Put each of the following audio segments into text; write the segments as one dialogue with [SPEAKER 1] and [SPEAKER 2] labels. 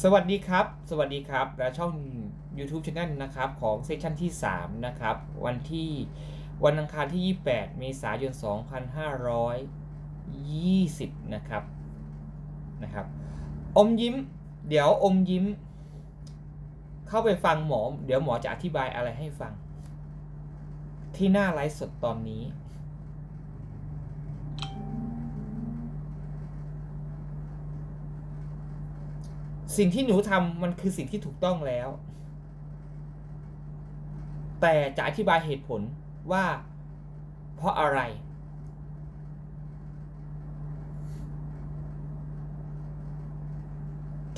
[SPEAKER 1] สวัสดีครับ สวัสดีครับ และช่อง YouTube Channel นะครับ ของเซสชันที่ 3 นะครับ วันที่วันอังคารที่ 28 เมษายน 2520 นะครับ นะครับ อมยิ้ม เดี๋ยวอมยิ้ม เข้าไปฟังหมอ เดี๋ยวหมอจะอธิบายอะไรให้ฟัง ที่หน้าไลฟ์สดตอนนี้ สิ่งที่หนูทำมันคือสิ่งที่ถูกต้องแล้ว แต่จะอธิบายเหตุผลว่า เพราะอะไร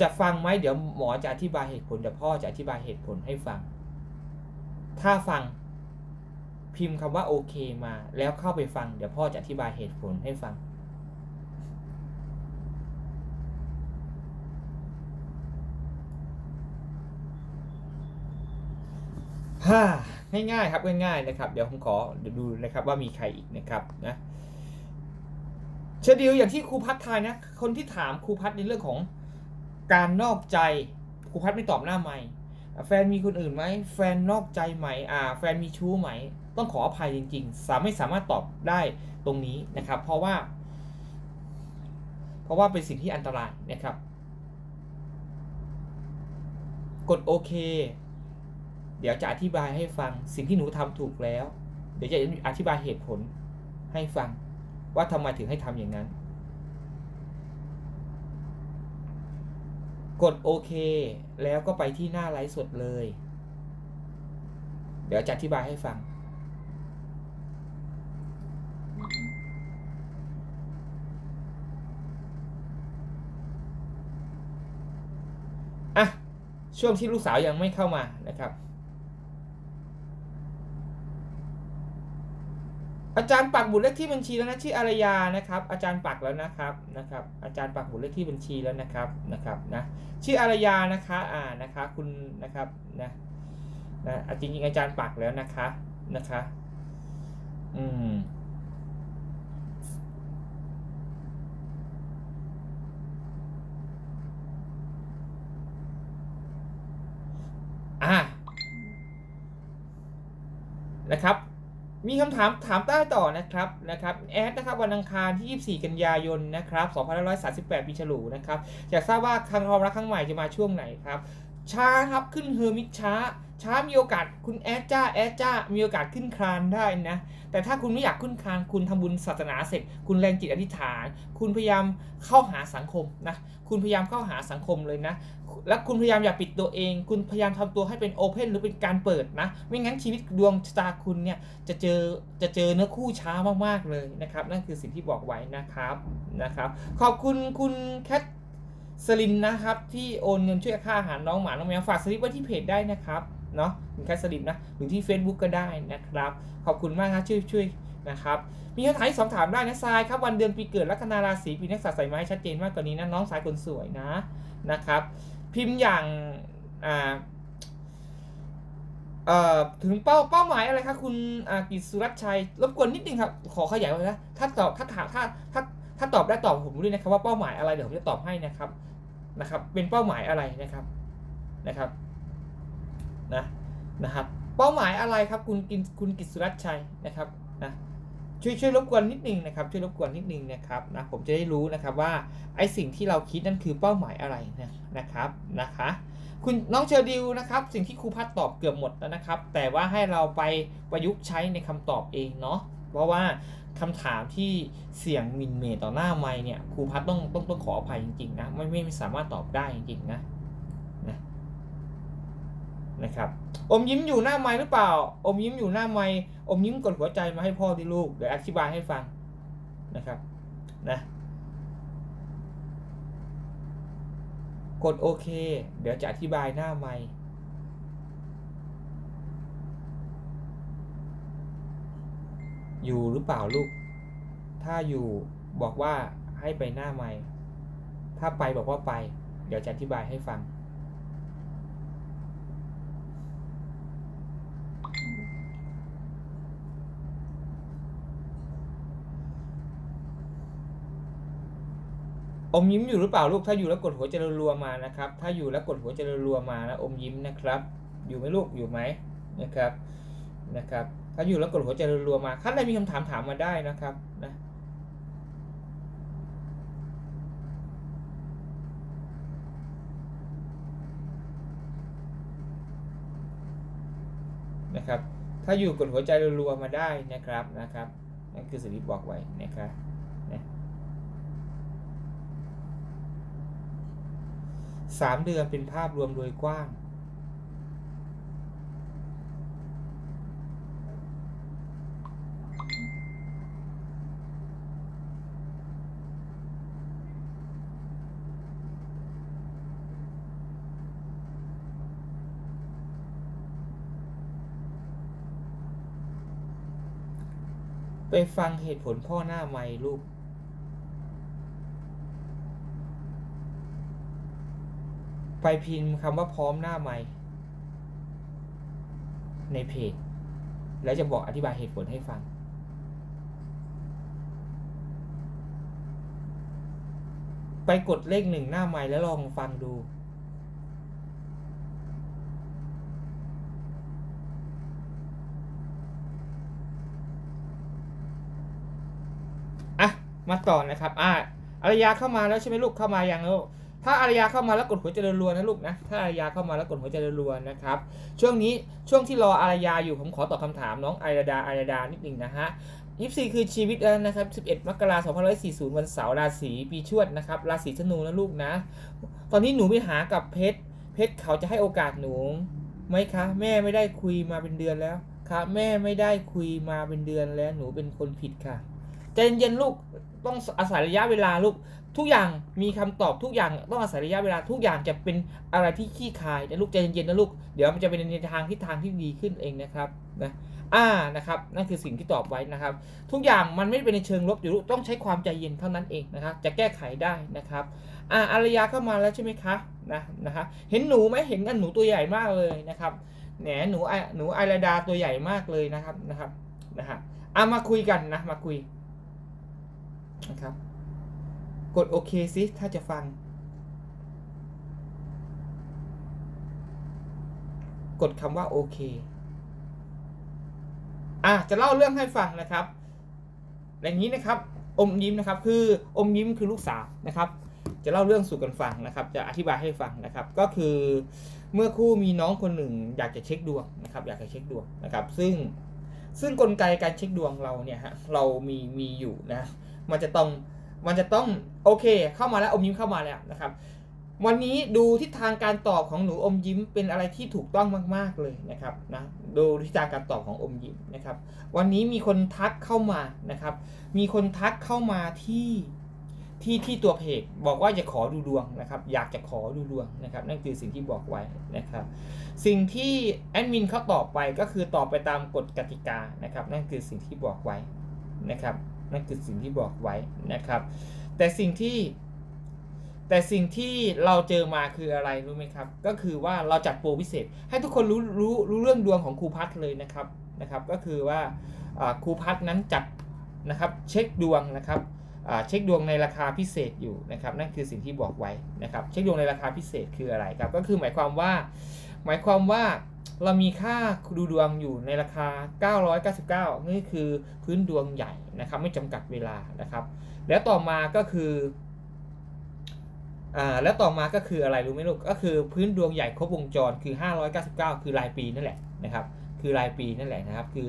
[SPEAKER 1] จะฟังไหมเดี๋ยวหมอจะอธิบายเหตุผลเดี๋ยวพ่อจะอธิบายเหตุผลให้ฟัง ถ้าฟังพิมพ์คำว่าโอเคมา แล้วเข้าไปฟัง เดี๋ยวพ่อจะอธิบายเหตุผลให้ฟัง ฮ่าง่ายๆครับง่ายๆนะครับ เดี๋ยวผมขอดูนะครับว่ามีใครอีกนะครับนะเชดิวอย่างที่ครูพัฒทายนะคนที่ถามครูพัฒในเรื่องของการนอกใจครูพัฒไม่ตอบหน้าไม่แฟนมีคนอื่นไหมแฟนนอกใจไหมอ่า แฟนมีชู้ไหม ต้องขออภัยจริง ๆ สามไม่สามารถตอบได้ตรงนี้นะครับ เพราะว่า เพราะว่าเป็นสิ่งที่อันตรายนะครับ กดโอเค เดี๋ยวจะอธิบายให้ฟังสิ่งที่หนูทำถูกแล้ว เดี๋ยวจะอธิบายเหตุผลให้ฟังว่าทำไมถึงให้ทำอย่างนั้น กดโอเค แล้วก็ไปที่หน้าไลฟ์สดเลย เดี๋ยวจะอธิบายให้ฟัง อะ ช่วงที่ลูกสาวยังไม่เข้ามานะครับ อาจารย์ปักหมุดเลขที่บัญชีแล้วนะชื่ออารยานะครับ อาจารย์ปักแล้วนะครับนะครับ อาจารย์ปักหมุดเลขที่บัญชีแล้วนะครับนะครับนะชื่ออารยานะคะอ่านะคะคุณนะครับนะนะอะจริงๆอาจารย์ปักแล้วนะคะนะคะอืมอ่านะครับ มีคำถามถามใต้ต่อนะครับนะครับแอดนะครับวันอังคารที่ 24 กันยายนนะครับ2538ปีฉลูนะครับอยากทราบว่าครั้งความรักครั้งใหม่จะมาช่วงไหนครับช้าครับขึ้นเฮอร์มิตช้า ช้ามีโอกาสคุณแอดจ้าแอดจ้ามีโอกาสขึ้นคานได้นะ แต่ถ้าคุณไม่อยากขึ้นคานคุณทำบุญศาสนาเสร็จ คุณแรงจิตอธิษฐาน คุณพยายามเข้าหาสังคมนะคุณพยายามเข้าหาสังคมเลยนะ และคุณพยายามอย่าปิดตัวเอง คุณพยายามทำตัวให้เป็นโอเพนหรือเป็นการเปิดนะ ไม่งั้นชีวิตดวงชะตาคุณเนี่ยจะเจอจะเจอเนื้อคู่ช้ามากๆเลยนะครับ นั่นคือสิ่งที่บอกไว้นะครับนะครับ ขอบคุณคุณแคทสลินนะครับที่โอนเงินช่วยค่าอาหารน้องหมา น้องแมวฝากสลิปไว้ที่เพจได้นะครับ เนาะคุณแคทสลินนะหรือที่ Facebook ก็ได้นะครับ ขอบคุณมากครับช่วยช่วยนะครับมีคำถามสอบถามได้นะทรายครับวันเดือนปีเกิดลัคนาราศีปีนักษัตริย์ใส่ไม้ชัดเจนมากกว่านี้นะน้องสายคนสวยนะนะครับ พิมพ์อย่างอ่าเอ่อถึงเป้าเป้าหมายอะไรครับคุณกิตสุรัตชัยรบกวนนิดนึงครับขอขยายไว้นะถ้าตอบถ้าถามถ้าถ้าถ้าตอบได้ตอบผมด้วยนะครับว่าเป้าหมายอะไรเดี๋ยวผมจะตอบให้นะครับนะครับ เป็นเป้าหมายอะไรนะครับนะครับ นะนะครับเป้าหมายอะไรครับคุณกินคุณกิตสุรัตน์ชัยนะครับนะช่วยช่วยรบกวนนิดนึงนะครับช่วยรบกวนนิดนึงนะครับนะผมจะได้รู้นะครับว่าไอสิ่งที่เราคิดนั่นคือเป้าหมายอะไรนะนะครับนะคะคุณน้องเชอร์ดิวนะครับสิ่งที่ครูพัดตอบเกือบหมดแล้วนะครับ แต่ว่าให้เราไปประยุกต์ใช้ในคำตอบเองเนาะเพราะว่าคำถามที่เสี่ยงหมินเมต่อหน้าไมค์เนี่ยครูพัดต้องต้องต้องขออภัยจริงๆนะไม่ไม่สามารถตอบได้จริงๆนะ นะครับอมยิ้มอยู่หน้าไมค์หรือเปล่า อมยิ้มอยู่หน้าไมค์อมยิ้มกดหัวใจมาให้พ่อที่ลูกเดี๋ยวอธิบายให้ฟังนะครับนะกดโอเค เดี๋ยวจะอธิบายหน้าไมค์อยู่หรือเปล่าลูก ถ้าอยู่บอกว่าให้ไปหน้าไมค์ถ้าไปบอกว่าไป เดี๋ยวจะอธิบายให้ฟัง อมยิ้มอยู่หรือเปล่าลูก ถ้าอยู่แล้วกดหัวใจรัวๆมานะครับ ถ้าอยู่แล้วกดหัวใจรัวๆมานะอมยิ้มนะครับ อยู่ไหมลูกอยู่ไหมนะครับนะครับ ถ้าอยู่แล้วกดหัวใจรัวๆมาท่านใดมีคำถามถามมาได้นะครับนะนะครับ ถ้าอยู่กดหัวใจรัวๆมาได้นะครับนะครับนั่นคือสิ่งที่บอกไว้นะครับนะ สามเดือนเป็นภาพรวมโดยกว้าง ไปฟังเหตุผลพ่อหน้าไม่ลูก ไปพิมพ์คำว่าพร้อมหน้าไม่ ในเพจ แล้วจะบอกอธิบายเหตุผลให้ฟัง ไปกดเลขหนึ่งหน้าไม้แล้วลองฟังดู อะ มาต่อนะครับ อะอารยาเข้ามาแล้วใช่ไหมลูกเข้ามายังลูก ถ้าอารยาเข้ามาแล้วกดหัวใจรัวๆนะลูกนะถ้าอารยาเข้ามาแล้วกดหัวใจรัวๆนะครับช่วงนี้ช่วงที่รออารยาอยู่ผมขอตอบคำถามน้องอารดาอารดานิดหนึ่งนะฮะยี่สี่คือชีวิตแล้วนะครับ 11 มกราคม2540 วันเสาร์ราศีปีชวดนะครับ ราศีธนูนะลูกนะ ตอนนี้หนูไปหากับเพชร เพชรเขาจะให้โอกาสหนูไหมคะ แม่ไม่ได้คุยมาเป็นเดือนแล้วครับแม่ไม่ได้คุยมาเป็นเดือนแล้วหนูเป็นคนผิดค่ะใจเย็นลูกต้องอาศัยระยะเวลาลูก ทุกอย่างมีคำตอบทุกอย่างต้องอาศัยระยะเวลาทุกอย่างจะเป็นอะไรที่ขี้คายนะลูกใจเย็นๆนะลูกเดี๋ยวมันจะเป็นในทางที่ทางที่ดีขึ้นเองนะครับนะอ่านะครับนั่นคือสิ่งที่ตอบไว้นะครับ ทุกอย่างมันไม่เป็นในเชิงลบอยู่ลูกต้องใช้ความใจเย็นเท่านั้นเองนะครับจะแก้ไขได้นะครับอ่าอารยาเข้ามาแล้วใช่ไหมคะนะนะคะเห็นหนูไหมเห็นอันหนูตัวใหญ่มากเลยนะครับแหนหนูไอหนูไอราดาตัวใหญ่มากเลยนะครับนะครับนะฮะอ่ามาคุยกันนะมาคุยนะครับ กดโอเคซิถ้าจะฟัง กดคำว่าโอเคอะจะเล่าเรื่องให้ฟังนะครับอย่างนี้นะครับ อมยิ้มนะครับ คืออมยิ้มคือลูกสาวนะครับ จะเล่าเรื่องสู่กันฟังนะครับ จะอธิบายให้ฟังนะครับ ก็คือเมื่อคู่มีน้องคนหนึ่ง อยากจะเช็คดวงนะครับ อยากจะเช็คดวงนะครับ ซึ่งซึ่งกลไกการเช็คดวงเราเนี่ยฮะเรามีมีอยู่นะ มันจะต้อง มันจะต้องโอเค เข้ามาแล้วอมยิ้มเข้ามาแล้วนะครับ วันนี้ดูทิศทางการตอบของหนูอมยิ้มเป็นอะไรที่ถูกต้องมาก ๆเลยนะครับนะดูทิศทางการตอบของอมยิ้มนะครับ วันนี้มีคนทักเข้ามานะครับ มีคนทักเข้ามาที่ที่ที่ตัวเพจบอกว่าจะขอดูดวงนะครับ อยากจะขอดูดวงนะครับ นั่นคือสิ่งที่บอกไว้นะครับ สิ่งที่แอดมินเขาตอบไปก็คือตอบไปตามกฎกติกานะครับ นั่นคือสิ่งที่บอกไว้นะครับ นั่นคือสิ่งที่บอกไว้นะครับ แต่สิ่งที่แต่สิ่งที่เราเจอมาคืออะไรรู้ไหมครับ ก็คือว่าเราจัดโปรพิเศษ ให้ทุกคนรู้รู้รู้เรื่องดวงของครูพัฒเลยนะครับนะครับ ก็คือว่าครูพัฒนั้นจัดนะครับเช็คดวงนะครับเช็คดวงในราคาพิเศษอยู่นะครับ นั่นคือสิ่งที่บอกไว้นะครับ เช็คดวงในราคาพิเศษคืออะไรครับ ก็คือหมายความว่า หมายความว่า เรามีค่าดูดวงอยู่ในราคา 999 นี่คือพื้นดวงใหญ่นะครับ ไม่จำกัดเวลานะครับ แล้วต่อมาก็คืออ่าแล้วต่อมาก็คืออะไรรู้ไหมลูก ก็คือพื้นดวงใหญ่ครบวงจรคือ 599 คือรายปีนั่นแหละนะครับ คือรายปีนั่นแหละนะครับ คือ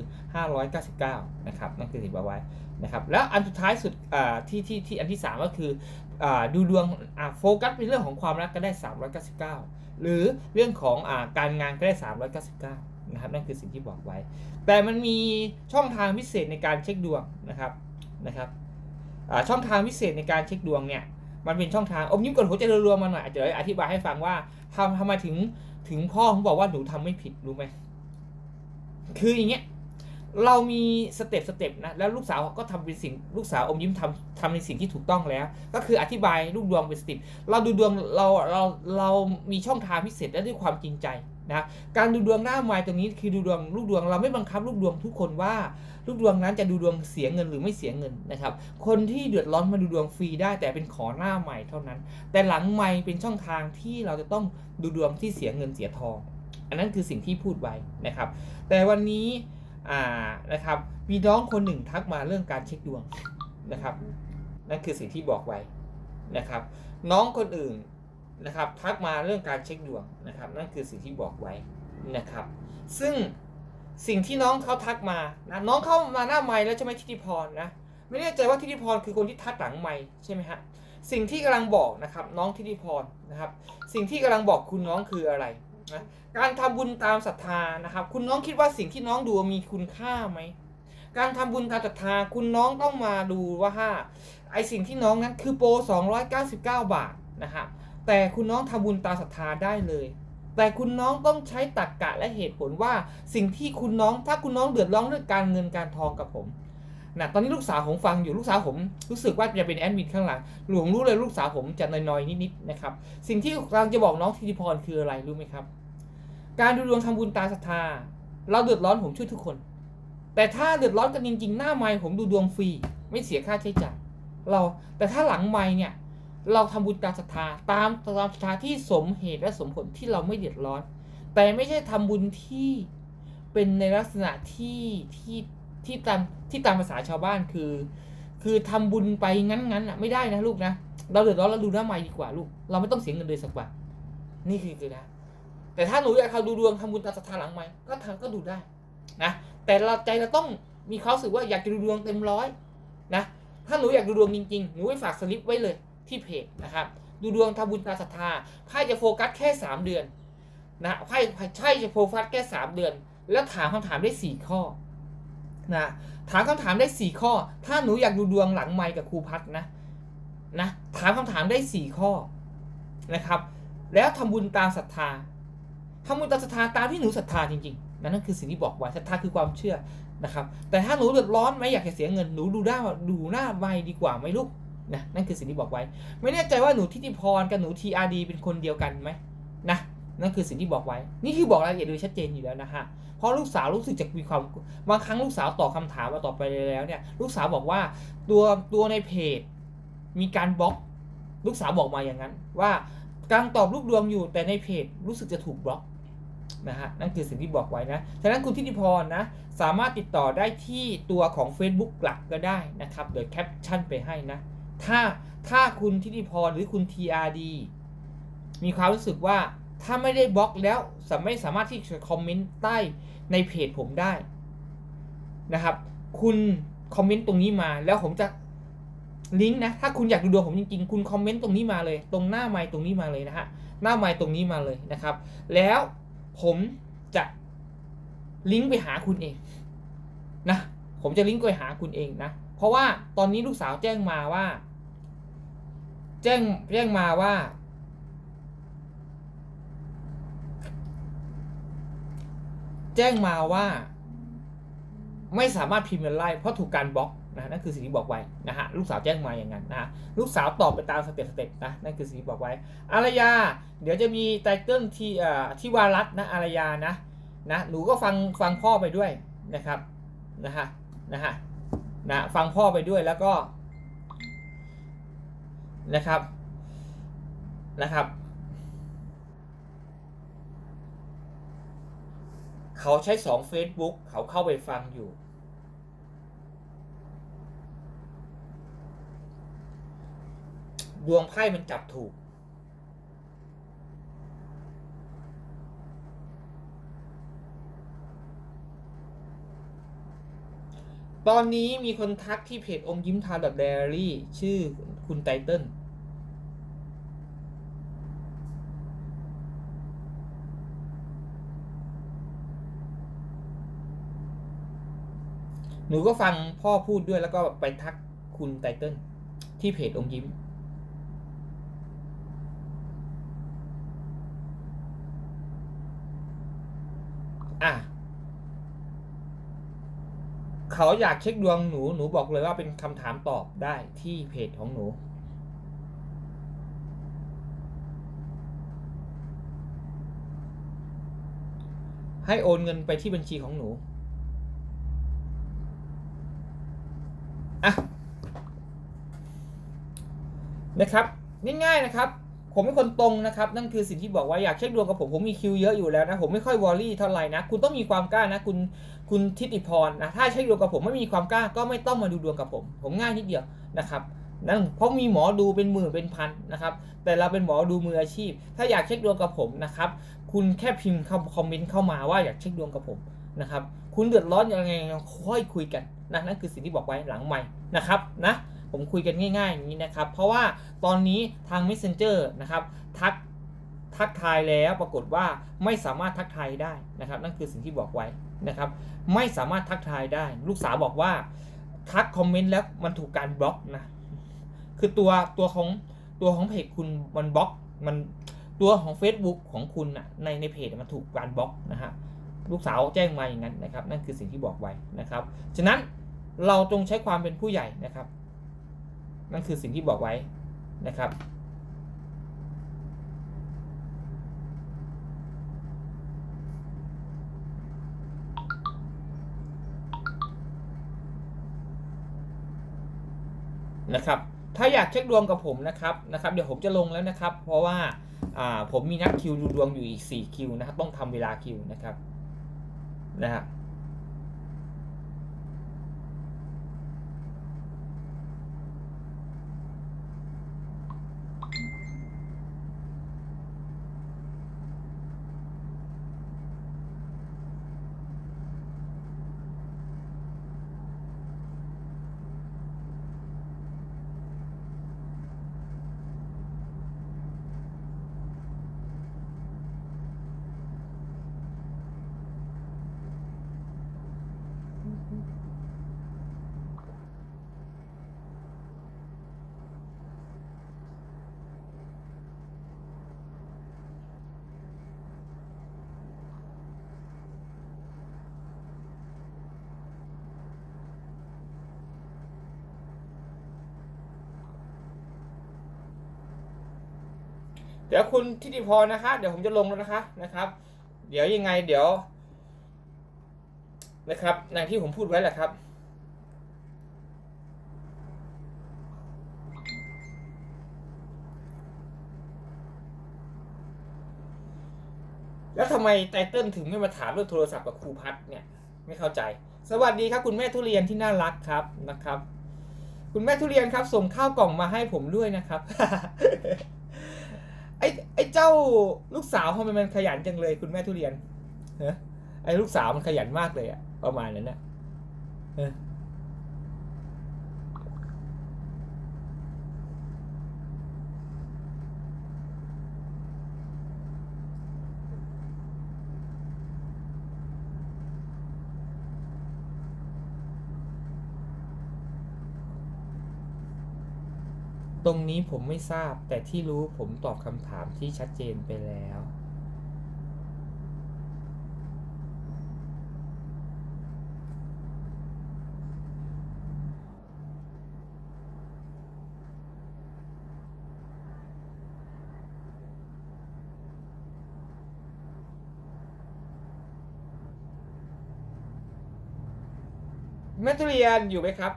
[SPEAKER 1] 599 นะครับ นั่นคือสิ่งบอกไว้นะครับ แล้วอันสุดท้ายสุดอ่าที่ที่ที่อันที่ 3 ก็คืออ่าดูดวงอ่าโฟกัสเป็นเรื่องของความรักก็ได้ 399 หรือเรื่องของอการงานก็ได้ 399 นะครับ นั่นคือสิ่งที่บอกไว้ แต่มันมีช่องทางพิเศษในการเช็คดวงนะครับนะครับช่องทางพิเศษในการเช็คดวงเนี่ยมันเป็นช่องทางอมยิ้มกดหัวใจรัวๆมาหน่อยเดี๋ยอธิบายให้ฟังว่าทำทำไมถึงถึงพ่อผมบอกว่าหนูทำไม่ผิดรู้ไหมคืออย่างเงี้ย เรามีสเต็ปสเต็ปนะแล้วลูกสาวก็ทำเป็นสิ่งลูกสาวอมยิ้มทำทำในสิ่งที่ถูกต้องแล้ว ก็คืออธิบายลูกดวงเป็นสเต็ปเราดูดวงเราเราเรามีช่องทางพิเศษและด้วยความจริงใจนะการดูดวงหน้าไม้ตรงนี้คือดูดวงลูกดวงเราไม่บังคับลูกดวงทุกคนว่าลูกดวงนั้นจะดูดวงเสียเงินหรือไม่เสียเงินนะครับ คนที่เดือดร้อนมาดูดวงฟรีได้แต่เป็นขอหน้าใหม่เท่านั้น แต่หลังใหม่เป็นช่องทางที่เราจะต้องดูดวงที่เสียเงินเสียทอง อันนั้นคือสิ่งที่พูดไว้นะครับ แต่วันนี้ อ่านะครับมีน้องคนหนึ่งทักมาเรื่องการเช็คดวงนะครับ นั่นคือสิ่งที่บอกไว้นะครับ น้องคนอื่นนะครับทักมาเรื่องการเช็คดวงนะครับ นั่นคือสิ่งที่บอกไว้นะครับ ซึ่งสิ่งที่น้องเขาทักมานะน้องเข้ามาหน้าไม้แล้วใช่ไหมทิติพรนะไม่แน่ใจว่าทิติพรคือคนที่ทักหลังไม้ใช่ไหมฮะสิ่งที่กำลังบอกนะครับน้องทิติพรนะครับ สิ่งที่กำลังบอกคุณน้องคืออะไร นะการทำบุญตามศรัทธานะครับ คุณน้องคิดว่าสิ่งที่น้องดูมีคุณค่าไหมการทำบุญตามศรัทธาคุณน้องต้องมาดูว่าไอสิ่งที่น้องนั้นคือโปร299 บาทนะครับแต่คุณน้องทำบุญตามศรัทธาได้เลย แต่คุณน้องต้องใช้ตรรกกะและเหตุผลว่าสิ่งที่คุณน้องถ้าคุณน้องเดือดร้อนเรื่องการเงินการทองกับผม นะตอนนี้ลูกสาวผมฟังอยู่ลูกสาวผมรู้สึกว่าจะเป็นแอดมินข้างหลังหลวงรู้เลยลูกสาวผมจะนอยๆนิดๆนะครับ สิ่งที่กำลังจะบอกน้องธิติพรคืออะไรรู้ไหมครับ การดูดวงทำบุญตามศรัทธา เราเดือดร้อนผมช่วยทุกคน แต่ถ้าเดือดร้อนกันจริงๆ หน้าไม้ผมดูดวงฟรี ไม่เสียค่าใช้จ่ายเราแต่ถ้าหลังไม้เนี่ยเราทำบุญตามศรัทธาตามตามศรัทธาที่สมเหตุและสมผลที่เราไม่เดือดร้อน แต่ไม่ใช่ทำบุญที่เป็นในลักษณะที่ที่ ที่ตามที่ตามภาษาชาวบ้านคือ คือทำบุญไปงั้นๆอะไม่ได้นะลูกนะเราเดือดร้อนเราดูหน้าไม้ดีกว่าลูกเราไม่ต้องเสียเงินเลยสักบาทนี่คือคือนะแต่ถ้าหนูอยากเขาดูดวงทำบุญตามศรัทธาหลังไม้ก็ทำก็ดูได้นะแต่เราใจเราต้องมีควาสึกว่าอยากจะดูดวงเต็มร้อยนะถ้าหนูอยากดูดวงจริงๆหนูไปฝากสลิปไว้เลยที่เพจนะครับดูดวงทำบุญตามศรัทธาไพ่จะโฟกัสแค่ 3 เดือนนะไพ่ใช่จะโฟกัสแค่ 3 เดือน แล้วถามคำถามได้ 4 ข้อ นะถามคำถามได้ 4 ข้อ ถ้าหนูอยากดูดวงหลังไมค์กับครูพัดนะนะถามคำถามได้ 4 ข้อนะครับ แล้วทำบุญตามศรัทธาทำบุญตามศรัทธาตามที่หนูศรัทธาจริงๆ นั่นคือสิ่งที่บอกไว้ศรัทธาคือความเชื่อนะครับ แต่ถ้าหนูเดือดร้อนไม่อยากจะเสียเงินหนูดูหน้าดูหน้าไมค์ดีกว่าไหมลูกนะนั่นคือสิ่งที่บอกไว้ ไม่แน่ใจว่าหนูทิติพรกับหนู TRD เป็นคนเดียวกันไหมนะ นั่นคือสิ่งที่บอกไว้ นี่คือบอกรายละเอียดโดยชัดเจนอยู่แล้วนะฮะเพราะลูกสาวรู้สึกจะมีความบางครั้งลูกสาวตอบคาถามมาต่อไปแล้วเนี่ย ลูกสาวบอกว่าตัวตัวในเพจ มีการบล็อก ลูกสาวบอกมาอย่างนั้น ว่ากำลังตอบลูกดวงอยู่แต่ในเพจรู้สึกจะถูกบล็อกนะฮะนั่นคือสิ่งที่บอกไว้นะฉะนั้นคุณทิติพรนะสามารถติดต่อได้ที่ตัวของ Facebook หลักก็ได้นะครับเดี๋ยวแคปชั่นไปให้นะถ้าถ้าคุณทิติพรหรือคุณ TRD มีความรู้สึกว่า ถ้าไม่ได้บล็อกแล้วสไม่สามารถที่จะคอมเมนต์ใต้ในเพจผมได้นะครับ คุณคอมเมนต์ตรงนี้มาแล้วผมจะลิงก์นะ ถ้าคุณอยากดูดวงผมจริงๆ คุณคอมเมนต์ตรงนี้มาเลย ตรงหน้าไมค์ตรงนี้มาเลยนะฮะ หน้าไมค์ตรงนี้มาเลยนะครับ แล้วผมจะลิงก์ไปหาคุณเองนะ ผมจะลิงก์ไปหาคุณเองนะ เพราะว่าตอนนี้ลูกสาวแจ้งมาว่า แจ้งแจ้งมาว่า แจ้งมาว่า ไม่สามารถพิมพ์เงินไล่เพราะถูกการบล็อกนะนั่นคือสิ่งที่บอกไว้นะฮะลูกสาวแจ้งมาอย่างนั้นนะฮะลูกสาวตอบไปตามสเต็ปสเต็ปนะนั่นคือสิ่งที่บอกไว้อารยา เดี๋ยวจะมีไตเติ้ลที่เอ่อที่วารัตนะอารยานะนะหนูก็ฟังฟังพ่อไปด้วยนะครับนะฮะนะฮะนะฟังพ่อไปด้วยแล้วก็นะครับนะครับ เขาใช้สอง Facebook เขาเข้าไปฟังอยู่ ดวงไพ่มันจับถูก ตอนนี้มีคนทักที่เพจอมยิ้มทาวดับเดลี่ชื่อคุณไตเติ้ล หนูก็ฟังพ่อพูดด้วยแล้วก็ไปทักคุณไตเติ้ลที่เพจอมยิ้ม อะ เขาอยากเช็คดวงหนู หนูบอกเลยว่าเป็นคำถามตอบได้ที่เพจของหนูให้โอนเงินไปที่บัญชีของหนู อะ นะครับง่ายๆนะครับ ผมเป็นคนตรงนะครับ นั่นคือสิ่งที่บอกว่าอยากเช็คดวงกับผมผมมีคิวเยอะอยู่แล้วนะผมไม่ค่อยวอรี่เท่าไหร่นะคุณต้องมีความกล้านะ คุณคุณทิติพรนะถ้าเช็คดวงกับผมไม่มีความกล้าก็ไม่ต้องมาดูดวงกับผม ผมง่ายนิดเดียวนะครับนั่นเพราะมีหมอดูเป็นหมื่นเป็นพันนะครับ แต่เราเป็นหมอดูมืออาชีพ ถ้าอยากเช็คดวงกับผมนะครับ คุณแค่พิมพ์คำคอมเมนต์เข้ามาว่าอยากเช็คดวงกับผมนะครับ คุณเดือดร้อนยังไงค่อยคุยกันนะนั่นคือสิ่งที่บอกไว้หลังใหม่นะครับนะ ผมคุยกันง่ายๆอย่างนี้นะครับ เพราะว่าตอนนี้ทาง Messenger นะครับทักทักทายแล้วปรากฏว่าไม่สามารถทักทายได้นะครับ นั่นคือสิ่งที่บอกไว้นะครับ ไม่สามารถทักทายได้ ลูกสาวบอกว่าทักคอมเมนต์แล้วมันถูกการบล็อกนะคือตัวตัวของตัวของเพจคุณมันบล็อกมันตัวของ Facebook ของคุณนะในในเพจมันถูกการบล็อกนะฮะลูกสาวแจ้งมาอย่างนั้นนะครับ นั่นคือสิ่งที่บอกไว้นะครับ ฉะนั้นเราจงใช้ความเป็นผู้ใหญ่นะครับ นั่นคือสิ่งที่บอกไว้นะครับ นะครับ ถ้าอยากเช็คดวงกับผมนะครับนะครับ เดี๋ยวผมจะลงแล้วนะครับ เพราะว่าผมมีนัดคิวดูดวงอยู่อีก 4 คิวนะครับ ต้องทำเวลาคิวนะครับนะฮะ เดี๋ยวคุณทิติพรนะคะ เดี๋ยวผมจะลงแล้วนะคะนะครับ เดี๋ยวยังไงเดี๋ยว นะครับอย่างที่ผมพูดไว้แหละครับแล้วทำไมไตเติ้ลถึงไม่มาถามเรื่องโทรศัพท์กับครูพัดเนี่ยไม่เข้าใจ สวัสดีครับ คุณแม่ทุเรียนที่น่ารักครับนะครับ คุณแม่ทุเรียนครับ ส่งข้าวกล่องมาให้ผมด้วยนะครับ ไอ้ไอ้เจ้าลูกสาวทำไมมันขยันจังเลย คุณแม่ทุเรียนเฮ้ไอ้ลูกสาวมันขยันมากเลยอะประมาณนั้นนะเออ ตรงนี้ผมไม่ทราบแต่ที่รู้ผมตอบคำถามที่ชัดเจนไปแล้ว แม่ทเรียนอยู่ไหมครับ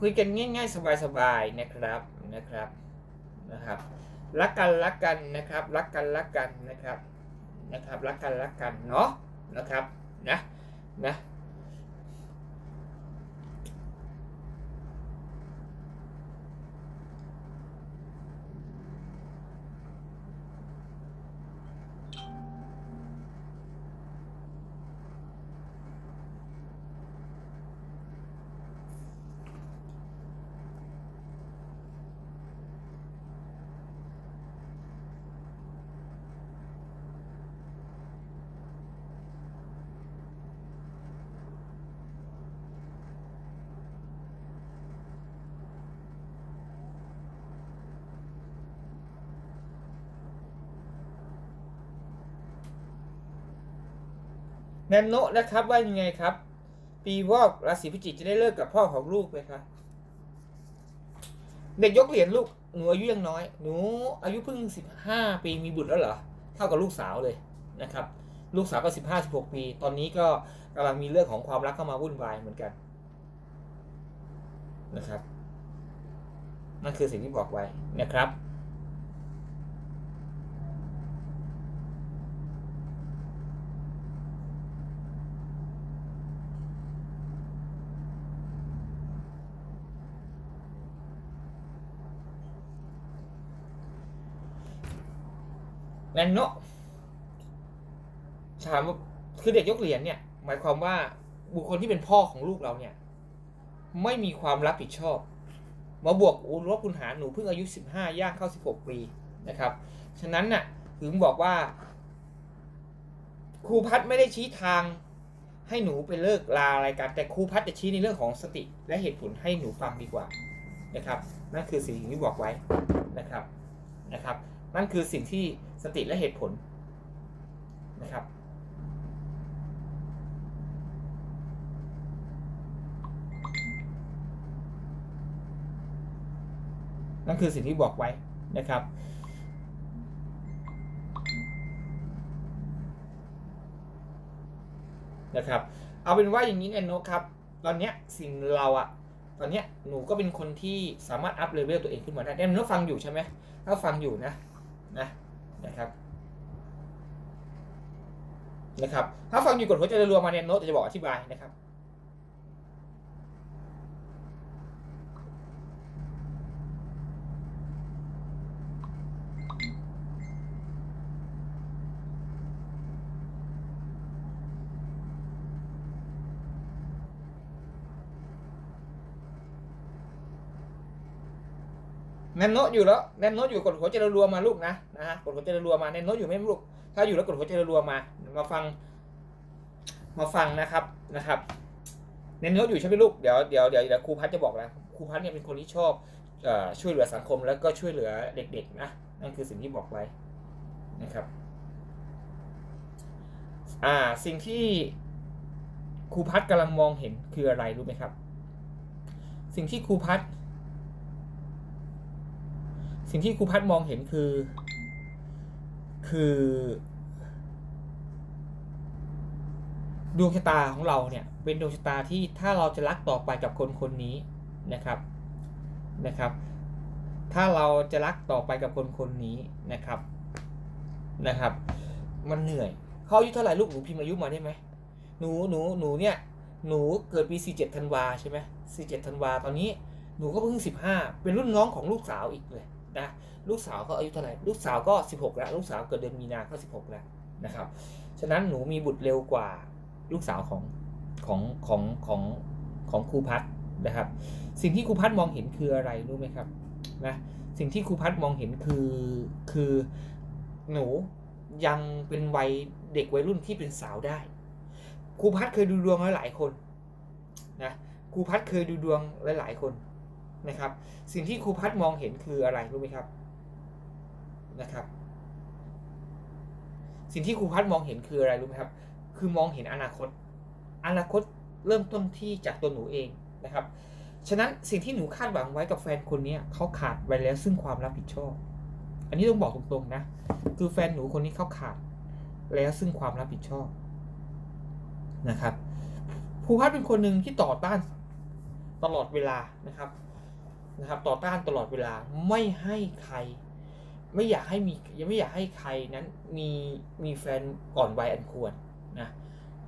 [SPEAKER 1] คุยกันง่าย ๆ สบายๆนะครับนะครับนะครับ รักกันรักกันนะครับ รักกันรักกันนะครับนะครับ รักกันรักกันเนาะนะครับนะนะ แนนโนะนะครับว่ายังไงครับ ปีวอกราศีพิจิกจะได้เลิกกับพ่อของลูกไหมครับเด็กยกเหรียญลูกหนูอายุยังน้อย หนูอายุเพิ่งสิบห้าปีมีบุตรแล้วเหรอเท่ากับลูกสาวเลยนะครับ ลูกสาวก็สิบห้าสิบหกปี ตอนนี้ก็กำลังมีเรื่องของความรักเข้ามาวุ่นวายเหมือนกันนะครับนั่นคือสิ่งที่บอกไว้นะครับ นนโนะถามว่าคือเด็กยกเหรียญเนี่ย หมายความว่าบุคคลที่เป็นพ่อของลูกเราเนี่ย ไม่มีความรับผิดชอบ มาบวกอุลบคุณหารหนูเพิ่งอายุ 15 ย่างเข้า 16 ปีนะครับ ฉะนั้นน่ะถึงบอกว่า ครูพัดไม่ได้ชี้ทางให้หนูไปเลิกลาอะไรกัน แต่ครูพัดจะชี้ในเรื่องของสติและเหตุผลให้หนูฟังดีกว่านะครับ นั่นคือสิ่งที่บอกไว้นะครับนะครับ นั่นคือสิ่งที่ สติและเหตุผลนะครับ นั่นคือสิ่งที่บอกไว้นะครับ นะครับ เอาเป็นว่าอย่างนี้เนี่ยโนครับ ตอนเนี้ยสิ่งเราอะตอนเนี้ยหนูก็เป็นคนที่สามารถอัพเลเวลตัวเองขึ้นมาได้เนี่ยโนตฟังอยู่ใช่ไหมถ้าฟังอยู่นะนะ นะครับนะครับ ถ้าฟังอยู่กดหัวใจรัวๆมาเนี่ยโน้ตจะบอกอธิบายนะครับแนนโนอยู่แล้วแนนโนอยู่กดหัวใจรัวๆมาลูกนะ นะฮะกดหัวใจรัวมาแนนโนตอยู่ไหมลูกถ้าอยู่แล้วกดหัวใจรัวมา มาฟัง มาฟังนะครับนะครับแนนโนตอยู่ใช่ไหมลูกเดี๋ยวเดี๋ยวเดี๋ยวเดี๋ยวครูพัฒจะบอกแล้วครูพัฒเนี่ยเป็นคนที่ชอบอช่วยเหลือสังคมแล้วก็ช่วยเหลือเด็กๆนะนั่นคือสิ่งที่บอกไว้นะครับอ่าสิ่งที่ครูพัฒกำลังมองเห็นคืออะไรรู้ไหมครับ สิ่งที่ครูพัฒสิ่งที่ครูพัฒมองเห็นคือ คือ ดวงชะตาของเราเนี่ย เป็นดวงชะตาที่ถ้าเราจะรักต่อไปกับคนคนนี้นะครับนะครับ ถ้าเราจะรักต่อไปกับคนคนนี้นะครับนะครับ มันเหนื่อยเขาอายุเท่าไหร่ลูกหนูพิมพ์อายุมาได้ไหมหนูหนูหนูเนี่ยหนูเกิดปี 47 ธันวาใช่ไหม47 ธันวา ตอนนี้ หนูก็เพิ่ง 15 เป็นรุ่นน้องของลูกสาวอีกเลย นะลูกสาวก็อายุเท่าไหร่ลูกสาวก็ 16 แล้ว ลูกสาวเกิดเดือนมีนาก็ 16 แล้วนะครับ ฉะนั้นหนูมีบุตรเร็วกว่าลูกสาวของของของของของครูพัฒนะครับ สิ่งที่ครูพัฒมองเห็นคืออะไรรู้ไหมครับนะสิ่งที่ครูพัฒมองเห็นคือคือหนูยังเป็นวัยเด็กวัยรุ่นที่เป็นสาวได้ครูพัฒเคยดูดวงหลายๆคนนะครูพัฒเคยดูดวงหลายๆคน นะครับ สิ่งที่ครูพัฒน์มองเห็นคืออะไรรู้ไหมครับนะครับ สิ่งที่ครูพัฒน์มองเห็นคืออะไรรู้ไหมครับ คือมองเห็นอนาคต อนาคตเริ่มต้นที่จากตัวหนูเองนะครับ ฉะนั้นสิ่งที่หนูคาดหวังไว้กับแฟนคนนี้เขาขาดไปแล้วซึ่งความรับผิดชอบ อันนี้ต้องบอกตรงๆนะ คือแฟนหนูคนนี้เขาขาด แล้วซึ่งความรับผิดชอบนะครับภูพัฒน์เป็นคนหนึ่งที่ต่อต้านตลอดเวลานะครับ นะครับต่อต้านตลอดเวลาไม่ให้ใคร ไม่อยากให้มียังไม่อยากให้ใครนั้นมีมีแฟนก่อนวัยอันควรนะ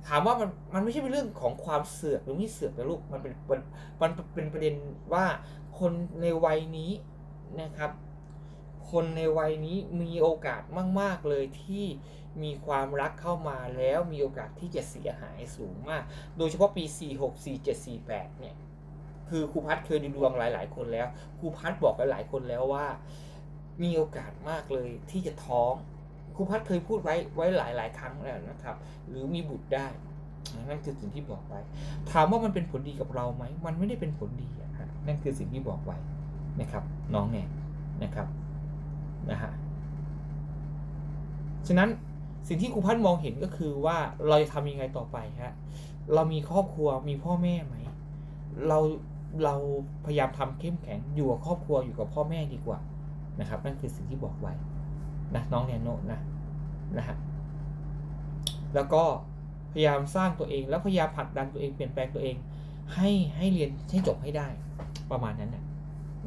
[SPEAKER 1] ถามว่ามันมันไม่ใช่เป็นเรื่องของความเสือกหรือไม่เสือกนะลูกมันเป็นมันมันเป็นประเด็นว่าคนในวัยนี้นะครับ คนในวัยนี้มีโอกาสมาก ๆ เลยที่มีความรักเข้ามาแล้วมีโอกาสที่จะเสียหายสูงมาก โดยเฉพาะปี 46 47 48 เนี่ย คือครูพัฒน์เคยดูดวงหลาย ๆ คนแล้วครูพัฒน์บอกหลายๆคนแล้วว่า มีโอกาสมากเลยที่จะท้องครูพัฒน์เคยพูดไว้ไว้หลาย ๆ ครั้งแล้วนะครับ หรือมีบุตรได้นั่นคือสิ่งที่บอกไว้ ถามว่ามันเป็นผลดีกับเราไหมมันไม่ได้เป็นผลดีอะนั่นคือสิ่งที่บอกไว้นะครับ น้องเนี่นะครับนะฮะฉะนั้นสิ่งที่ครูพัฒน์มองเห็นก็คือว่าเราจะทำยังไงต่อไปฮะเรามีครอบครัวมีพ่อแม่ไหม เรา เราพยายามทำเข้มแข็งอยู่กับครอบครัวอยู่กับพ่อแม่ดีกว่านะครับ นั่นคือสิ่งที่บอกไว้นะน้องแนโนนะนะฮะแล้วก็พยายามสร้างตัวเองแล้วพยายามผลักดันตัวเองเปลี่ยนแปลงตัวเอง ให้ให้เรียนให้จบให้ได้ประมาณนั้นนะ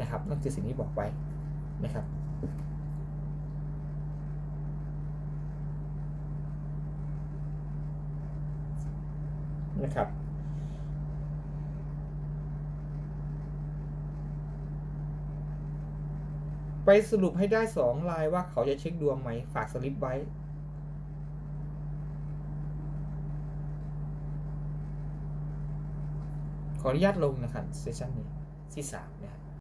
[SPEAKER 1] นะครับ นั่นคือสิ่งที่บอกไว้นะครับนะครับ ไปสรุปให้ได้สองลายว่าเขาจะเช็คดวงไหม ฝากสลิปไว้ ขออนุญาตลงนะครับเซสชันนี้ที่สามนะครับ